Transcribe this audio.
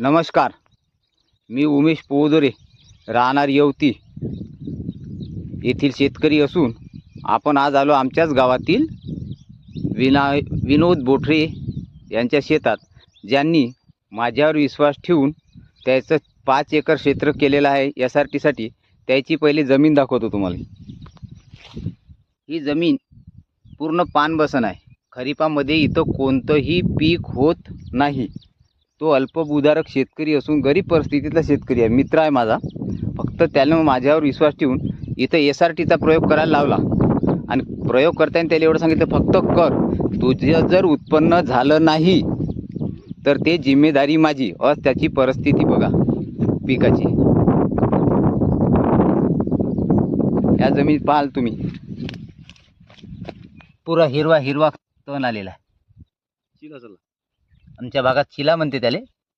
नमस्कार. मी उमेश पोवदोरे राहणार यवती. येथील शेतकरी असून आपण आज आलो आमच्याच गावातील विना विनोद बोठरे यांच्या शेतात ज्यांनी माझ्यावर विश्वास ठेवून त्याचं पाच एकर क्षेत्र केलेलं आहे एस आर टीसाठी त्याची पहिली जमीन दाखवतो तुम्हाला. ही जमीन पूर्ण पानबसन आहे. खरीपामध्ये इथं कोणतंही पीक होत नाही. तो अल्पभूधारक शेतकरी असून गरीब परिस्थितीतला शेतकरी आहे मित्र आहे माझा. फक्त त्यानं माझ्यावर विश्वास ठेवून इथं एस आर टीचा प्रयोग करायला लावला. आणि प्रयोग करताना त्याला एवढं सांगितलं फक्त कर. तुझं जर उत्पन्न झालं नाही तर ते जिम्मेदारी माझी. अस त्याची परिस्थिती बघा पिकाची. या जमीन पाहाल तुम्ही. पुरा हिरवा हिरवा तण आलेला आहे. चला आमच्या भागात चिला म्हणते त्याले.